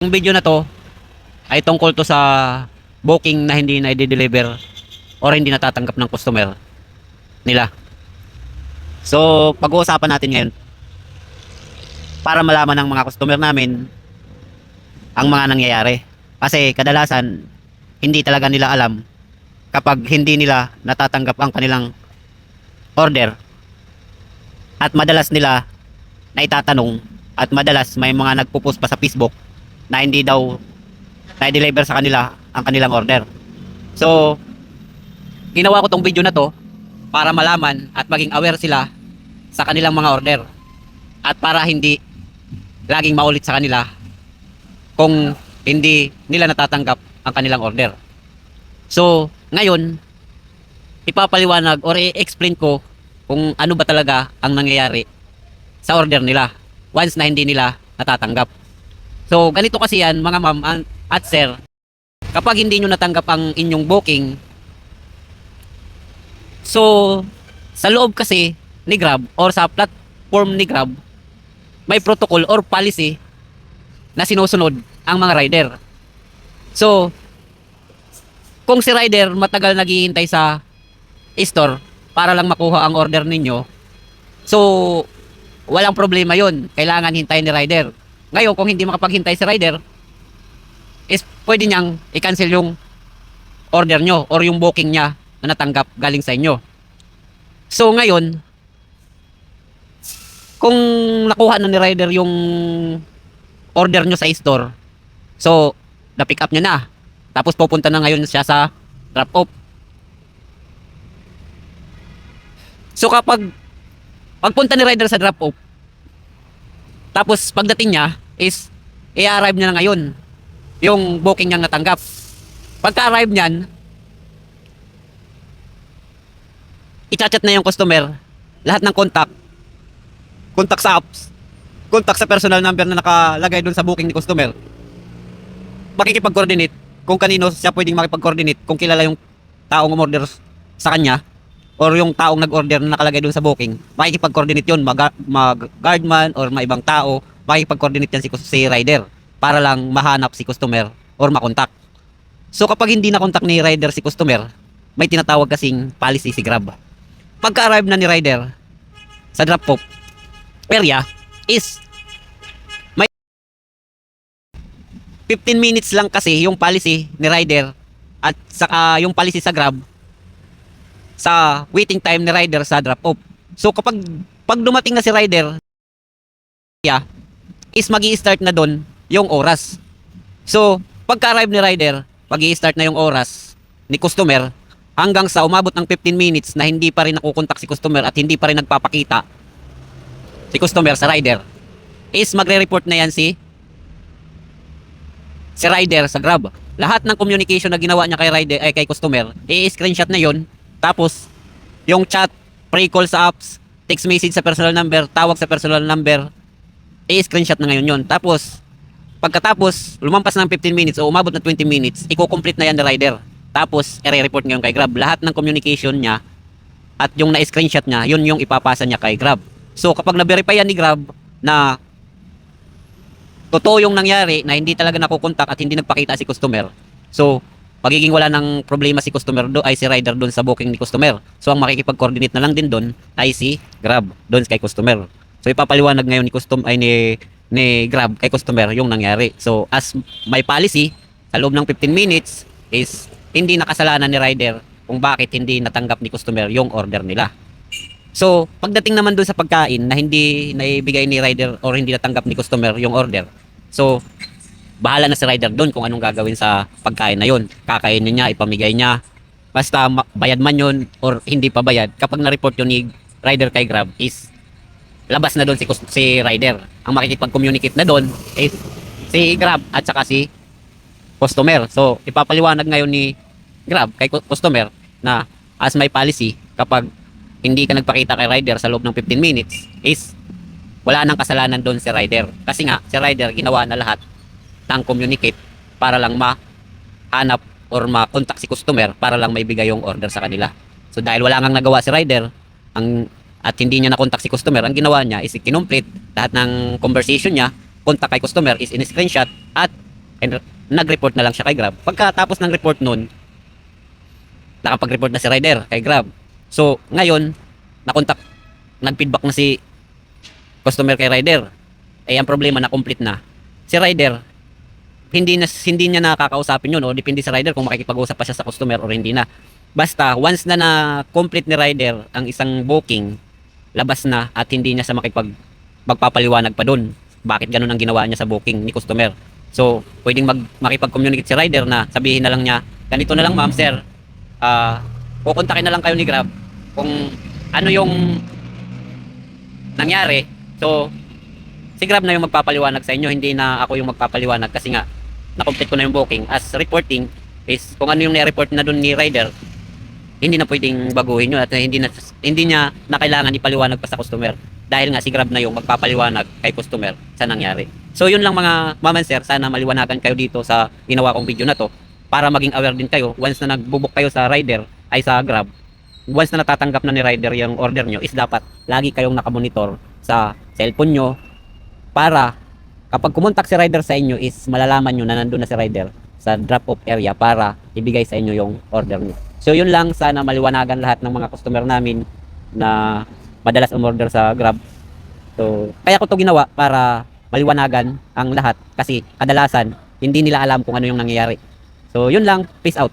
Yung video na to ay tungkol to sa booking na hindi na i-deliver or hindi natatanggap ng customer nila. So, pag-uusapan natin ngayon para malaman ng mga customer namin ang mga nangyayari. Kasi kadalasan hindi talaga nila alam kapag hindi nila natatanggap ang kanilang order at madalas nila na itatanong at madalas may mga nagpo-post pa sa Facebook na hindi daw na-deliver sa kanila ang kanilang order. So, ginawa ko tong video na to para malaman at maging aware sila sa kanilang mga order. At para hindi laging maulit sa kanila kung hindi nila natatanggap ang kanilang order. So, ngayon, ipapaliwanag or i-explain ko kung ano ba talaga ang nangyayari sa order nila once na hindi nila natatanggap. So, ganito kasi yan, mga ma'am an- at sir, kapag hindi nyo natanggap ang inyong booking, so, sa loob kasi ni Grab or sa platform ni Grab, may protocol or policy na sinusunod ang mga rider. So, kung si rider matagal naghihintay sa store para lang makuha ang order ninyo, so, walang problema yon Kailangan hintayin ni rider. Ngayon, kung hindi makapaghintay si rider, is pwede niyang i-cancel yung order nyo or yung booking niya na natanggap galing sa inyo. So, ngayon, kung nakuha na ni rider yung order nyo sa store, so, na-pick up niya na. Tapos pupunta na ngayon siya sa drop-off. So, kapag pagpunta ni rider sa drop-off, tapos pagdating niya is i-arrive niya na ngayon yung booking niyang natanggap. Pagka-arrive niyan, i-chat na yung customer, lahat ng contact, contact sa apps, contact sa personal number na nakalagay doon sa booking ni customer. Makikipag-coordinate kung kanino siya pwedeng makipag-coordinate, kung kilala yung taong umorder sa kanya, or yung taong nag-order na nakalagay doon sa booking, makikipag-coordinate yun, mag, mag guardman or may ibang tao, makikipag-coordinate yan si, si rider para lang mahanap si customer or makontak. So kapag hindi na-contact ni rider si customer, may tinatawag kasing policy si Grab. Pagka-arrive na ni rider sa drop-off area is may 15 minutes lang kasi yung policy ni rider at saka yung policy sa Grab sa waiting time ni rider sa drop-off. So kapag pag dumating na si rider, yeah, is magi start na doon yung oras. So, pagka-arrive ni rider, magi start na yung oras ni customer hanggang sa umabot ng 15 minutes na hindi pa rin nakukontak si customer at hindi pa rin nagpapakita si customer sa rider is magre-report na yan si si rider sa Grab. Lahat ng communication na ginawa niya kay rider ay kay customer, i-screenshot na yon. Tapos yung chat, pre-call sa apps, text message sa personal number, tawag sa personal number, i-screenshot na ngayon yon. Tapos pagkatapos lumampas ng 15 minutes o umabot na 20 minutes, i-complete na yan ni rider. Tapos i-report ngayon kay Grab. Lahat ng communication niya at yung na-screenshot niya, yun yung ipapasa niya kay Grab. So kapag na-verify yan ni Grab na totoo yung nangyari na hindi talaga nakukontak at hindi nagpakita si customer. So, magiging wala ng problema si customer do ay si rider doon sa booking ni customer. So, ang makikipag-coordinate na lang din doon ay si Grab doon kay customer. So, ipapaliwanag ngayon ni custom ay ni ni Grab kay customer yung nangyari. So, as may policy sa loob ng 15 minutes is hindi nakasalanan ni rider kung bakit hindi natanggap ni customer yung order nila. So, pagdating naman doon sa pagkain na hindi naibigay ni rider or hindi natanggap ni customer yung order. So, bahala na si rider doon kung anong gagawin sa pagkain na yun. Kakainin niya, ipamigay niya. Basta bayad man yun or hindi pa bayad. Kapag na-report yun ni rider kay Grab is labas na doon si, si rider. Ang makikipag-communicate na doon is si Grab at saka si customer. So, ipapaliwanag ngayon ni Grab kay cu- customer na as may policy kapag hindi ka nagpakita kay rider sa loob ng 15 minutes is wala nang kasalanan doon si rider. Kasi nga, si rider ginawa na lahat ng communicate para lang mahanap or ma-contact si customer para lang maibigay yung order sa kanila. So dahil wala nang nagawa si rider, ang at hindi niya na-contact si customer, ang ginawa niya is i-complete lahat ng conversation niya, contact kay customer is in-screenshot at And nag-report na lang siya kay Grab. Pagkatapos ng report nun, nakapag-report na si rider kay Grab. So, ngayon, nakontak, nag-feedback na si customer kay rider. Eh, ang problema na complete na. Si rider, hindi na hindi niya nakakausapin yun o depende sa rider kung makikipag-usap pa siya sa customer or hindi na. Basta once na na-complete ni rider ang isang booking, labas na at hindi niya sa makipag magpapaliwanag pa doon. Bakit ganun ang ginawa niya sa booking ni customer? So, pwedeng mag makipag-communicate si rider na sabihin na lang niya, ganito na lang ma'am sir, ah kukontakin na lang kayo ni Grab kung ano yung nangyari. So, si Grab na yung magpapaliwanag sa inyo, hindi na ako yung magpapaliwanag kasi nga na-complete ko na yung booking. As reporting is kung ano yung ni-report na doon ni rider, hindi na pwedeng baguhin yun at hindi na hindi niya na kailangan ipaliwanag pa sa customer dahil nga si Grab na yung magpapaliwanag kay customer sa nangyari. So yun lang mga maman sir, sana maliwanagan kayo dito sa ginawa kong video na to para maging aware din kayo once na nagbubuk kayo sa rider ay sa Grab. Once na natatanggap na ni rider yung order nyo is dapat lagi kayong nakamonitor sa cellphone nyo para kapag kumontak si rider sa inyo is malalaman nyo na nandun na si rider sa drop-off area para ibigay sa inyo yung order nyo. So yun lang, sana maliwanagan lahat ng mga customer namin na madalas umorder sa Grab. So, kaya ko to ginawa para maliwanagan ang lahat kasi kadalasan hindi nila alam kung ano yung nangyayari. So, yun lang. Peace out.